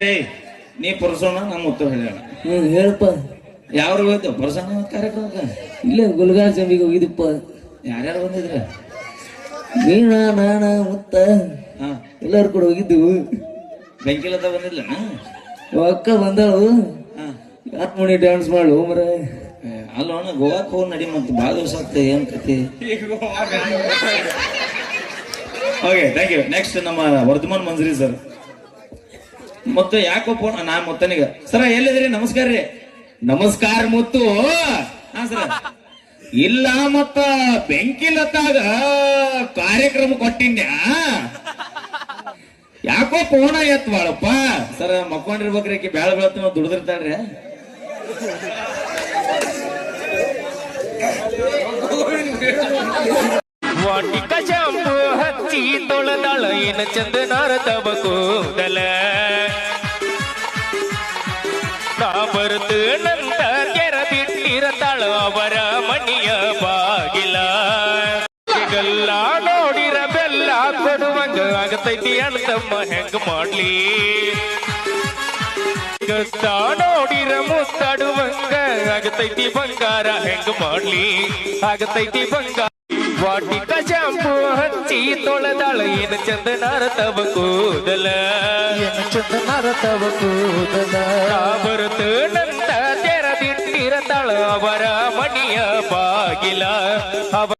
ಏಯ್ ನೀ ಪುರುಷನ ನಮ್ಮ ಮುತ್ತು ಹೇಳ್ಯಾಳ ಹ್ಮ್ ಹೇಳಪ್ಪ. ಯಾರು ಹೋಯ್ತು? ಪುರುಷನ ಕಾರ್ಯಕ್ರಮ ಇಲ್ಲ ಗುಲ್ಗಾರ್ ಜಂಬಿಗೆ ಹೋಗಿದ್ದಪ್ಪ. ಯಾರ್ಯಾರು ಬಂದಿದ್ರ? ವೀಣಾ ನಾಣ ಮುತ್ತ ಹಾ. ಎಲ್ಲಾರು ಕೂಡ ಹೋಗಿದ್ದು ಬೆಂಕಿಲತ ಬಂದಿಲ್ಲ ಅಕ್ಕ ಬಂದಳು. ಹಾ. ಯಾತ್ ಮಣಿ ಡ್ಯಾನ್ಸ್ ಮಾಡು ಮರ. ಅಣ್ಣ ಗೋವಾಕ್ ಹೋಗಿ ನಡಿ ಮತ್ತೆ ಭಾಳ ದಿವಸ ಆಗ್ತದೆ ಏನ್ ಕತಿ ಓಕೆ ಥ್ಯಾಂಕ್ ಯು ನೆಕ್ಸ್ಟ್ ನಮ್ಮ ವರ್ಧಮಾನ್ ಮಂಜರಿ ಸರ್ ಮತ್ತೆ ಯಾಕೋ ಫೋನ್ ನಾ ಮುತ್ತನಿಗ, ಸರ ಎಲ್ಲಿದ್ರಿ ನಮಸ್ಕಾರ ರೀ. ನಮಸ್ಕಾರ, ಮುತ್ತು. ಹಾ, ಸರ. ಇಲ್ಲ, ಮತ್ತ ಬೆಂಕಿಲತ್ತಾಗ ಕಾರ್ಯಕ್ರಮ ಕೊಟ್ಟಿನ್ಯಾ? ಯಾಕೋ ಪೋಣ ಎತ್ ಬಾಳಪ್ಪ ಸರ, ಮಕ್ಕೊಂಡಿರ್ಬೇಕ್ರಿ ಆಕಿ ಬ್ಯಾಳ ಬೆಳತ್ತ ದುಡ್ದಿರ್ತಾಳ್ರಿ ವಾಟಿಕ ಶಾಂಪು ಹಚ್ಚಿ ಏನ ಚಂದನಾರ ನಾ ನಂತ ಕೆರ ಬಿಟ್ಟಿರತಾಳ ಅವರ ಮಣಿಯ ಬಾಗಿಲ. ಗಲ್ಲ ನೋಡಿರ ಬೆಲ್ಲ ಕೊಡುವಂಗ ಆಗತೈತಿ ಅಣ್ತಮ್ಮ ಹೆಂಗ ಮಾಡ್ಲಿ. ಗತ್ತ ನೋಡಿರ ಮುತ್ತಾಡುವಂಗ ಆಗತೈತಿ ಬಂಗಾರ ಹೆಂಗ್ ಮಾಡ್ಲಿ. ಆಗತೈತಿ ಬಂಗಾರ ವಾಟಿಕ ಶಾಂಪು ಹಚ್ಚಿ ತೊಳೆದಾಳ ಏನ ಚಂದನಾರ ತವ ಕೂದಲ ಏನು ಚಂದನಾರ ತವ ಕೂದಲ ಬರುತ್ತ ನಂತ ತೆರದಿಟ್ಟಿರತಾಳ ಅವರ ಮಣಿಯ ಬಾಗಿಲ ಅವ